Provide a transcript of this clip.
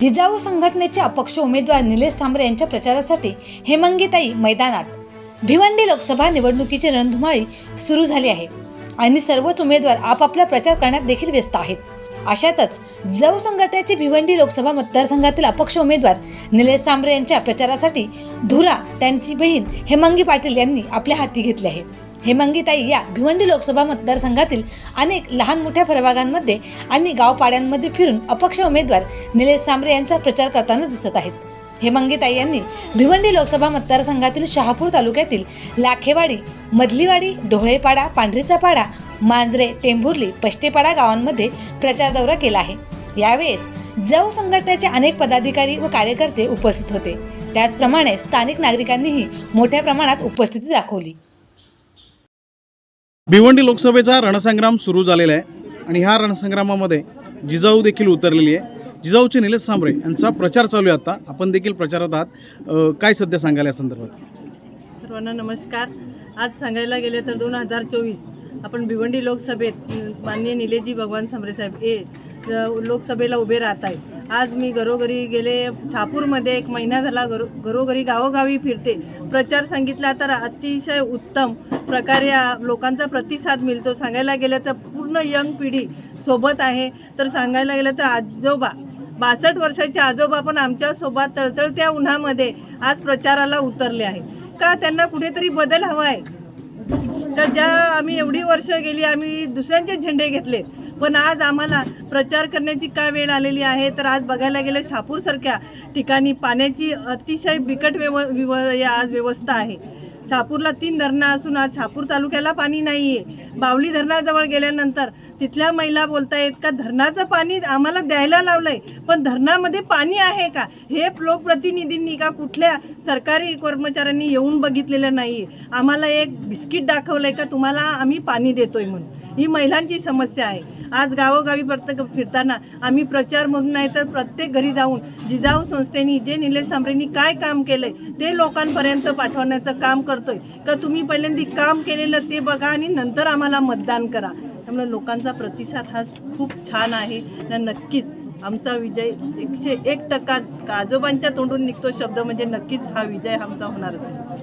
जिजाऊ संघटनेचे अपक्ष उमेदवार निलेश सांबरे यांच्या प्रचारासाठी हेमंगीताई मैदानात. भिवंडी लोकसभा निवडणुकीची रणधुमाळी सुरू झाली आहे आणि सर्वच उमेदवार आपापला प्रचार करण्यात देखील व्यस्त आहेत. अशातच जऊ संघटनेचे भिवंडी लोकसभा मतदारसंघातील अपक्ष उमेदवार निलेश सांबरे यांच्या प्रचारासाठी धुरा त्यांची बहीण हेमंगी पाटील यांनी आपल्या हाती घेतले आहे. हेमंगीताई या भिवंडी लोकसभा मतदारसंघातील अनेक लहान मोठ्या प्रभागांमध्ये आणि गावपाड्यांमध्ये फिरून अपक्ष उमेदवार निलेश सांबरे यांचा प्रचार करताना दिसत आहेत. हेमंगीताई यांनी भिवंडी लोकसभा मतदारसंघातील शहापूर तालुक्यातील लाखेवाडी मधलीवाडी ढोळेपाडा पांढरीचा पाडा मांजरे टेंभुर्ली पष्टेपाडा गावांमध्ये प्रचार दौरा केला आहे. यावेळेस जव संघटनेचे अनेक पदाधिकारी व कार्यकर्ते उपस्थित होते. त्याचप्रमाणे स्थानिक नागरिकांनीही मोठ्या प्रमाणात उपस्थिती दाखवली. भिवंडी लोकसभेचा रणसंग्राम सुरू झालेला आहे आणि ह्या रणसंग्रामामध्ये जिजाऊ देखील उतरलेली आहे. जिजाऊचे निलेश सांबरे यांचा प्रचार चालू आहे आता. आपण देखील प्रचारात आहात. काय सध्या सांगायला या संदर्भात? सर्वांना नमस्कार. आज सांगायला गेले तर दोन हजार चोवीस आपण भिवंडी लोकसभेत मान्य माननीय निलेजी भगवान सांबरे साहेब हे लोकसभेला उभे राहत आहेत. आज मी घरोघरी गेले शहापूरमध्ये एक महिना झाला घरो घरोघरी गावोगावी फिरते. प्रचार सांगितला तर अतिशय उत्तम प्रकारे लोकांचा प्रतिसाद मिळतो. सांगायला गेलं तर पूर्ण यंग पिढी सोबत आहे. तर सांगायला गेलं तर आजोबा बासष्ट वर्षाचे आजोबा पण आमच्यासोबत तळतळत्या उन्हामध्ये आज प्रचाराला उतरले आहे का त्यांना कुठेतरी बदल हवा आहे तर ज्या आम्ही एवढी वर्ष गेली आम्ही दुसऱ्यांचे झेंडे घेतले पण आज आम्हाला प्रचार करण्याची काय वेळ आलेली आहे? तर आज बघायला गेलं शहापूरसारख्या ठिकाणी पाण्याची अतिशय बिकट व्यव विव या आज व्यवस्था आहे. शहापूरला तीन धरणं असून आज शहापूर तालुक्याला पाणी नाही आहे बावली धरणाजवळ गेल्यानंतर तिथल्या महिला बोलतायत का धरणाचं पाणी आम्हाला द्यायला लावलंय पण धरणामध्ये पाणी आहे का? हे लोकप्रतिनिधींनी का कुठल्या सरकारी कर्मचाऱ्यांनी येऊन बघितलेलं नाही आम्हाला एक बिस्किट दाखवलंय का तुम्हाला आम्ही पाणी देतोय म्हणून. ही महिलांची समस्या आहे. आज गावोगावी प्रत्येक फिरताना आम्ही प्रचार म्हणून नाही तर प्रत्येक घरी जाऊन जिजाऊ संस्थेनी जे निलेश सांबरेंनी काय काम केलंय ते लोकांपर्यंत पाठवण्याचं काम करतोय. का तुम्ही पहिल्यांदा काम केलेलं ते बघा आणि नंतर आम्हाला मतदान करा. त्यामुळे लोकांचा प्रतिसाद हा खूप छान आहे आणि नक्कीच आमचा विजय एकशे एक टक्का आजोबांच्या तोंडून निघतो शब्द म्हणजे नक्कीच हा विजय आमचा होणारच आहे.